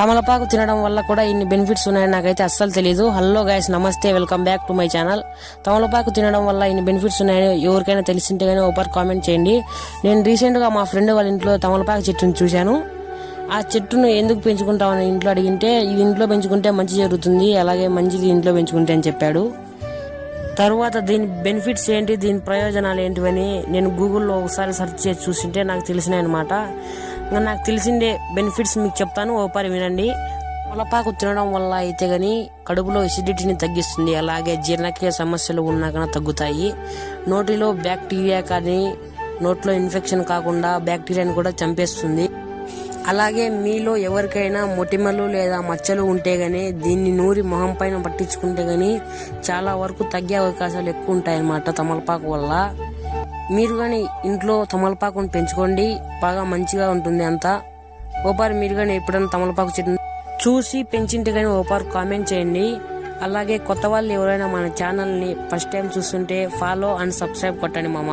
తమలపాకు తినడం వల్ల కూడా ఇన్ని బెనిఫిట్స్ ఉన్నాయని నాకైతే అస్సలు తెలియదు హలో గైస్ నమస్తే welcome back to my channel. తమలపాకు తినడం వల్ల ఇన్ని బెనిఫిట్స్ ఉన్నాయని ఎవరికైనా తెలిసింటే కానీ ఒకసారి కామెంట్ చేయండి. నేను రీసెంట్గా మా ఫ్రెండ్ వాళ్ళ ఇంట్లో తమలపాకు చెట్టును చూశాను. ఆ చెట్టును ఎందుకు పెంచుకుంటామని ఇంట్లో అడిగింటే ఇది ఇంట్లో పెంచుకుంటే మంచి జరుగుతుంది అలాగే మంచిది ఇంట్లో పెంచుకుంటే అని చెప్పాడు. తరువాత దీని బెనిఫిట్స్ ఏంటి దీని ప్రయోజనాలు ఏంటివని నేను గూగుల్లో ఒకసారి సెర్చ్ చేసి చూసింటే నాకు తెలిసినాయి అనమాట ఇంకా నాకు తెలిసిందే బెనిఫిట్స్ మీకు చెప్తాను ఓపారి వినండి. ములపాకు తినడం వల్ల అయితే కానీ కడుపులో ఎసిడిటీని తగ్గిస్తుంది. అలాగే జీర్ణక్రియ సమస్యలు ఉన్నా కానీ తగ్గుతాయి. నోటిలో బ్యాక్టీరియా కానీ నోట్లో ఇన్ఫెక్షన్ కాకుండా బ్యాక్టీరియాని కూడా చంపేస్తుంది. అలాగే మీలో ఎవరికైనా మొటిమలు లేదా మచ్చలు ఉంటే గానీ దీన్ని నూరి మొహం పైన పట్టించుకుంటే గానీ చాలా వరకు తగ్గే అవకాశాలు ఎక్కువ ఉంటాయన్నమాట తమలపాకు వల్ల. మీరు కానీ ఇంట్లో తమలపాకును పెంచుకోండి బాగా మంచిగా ఉంటుంది అంతా. ఓపారు మీరు కానీ ఎప్పుడైనా తమలపాకు చెట్టు చూసి పెంచింటే కానీ ఓపారు కామెంట్ చేయండి. అలాగే కొత్త వాళ్ళు ఎవరైనా మన ఛానల్ని ఫస్ట్ టైం చూస్తుంటే ఫాలో అండ్ సబ్స్క్రైబ్ కొట్టండి మామ.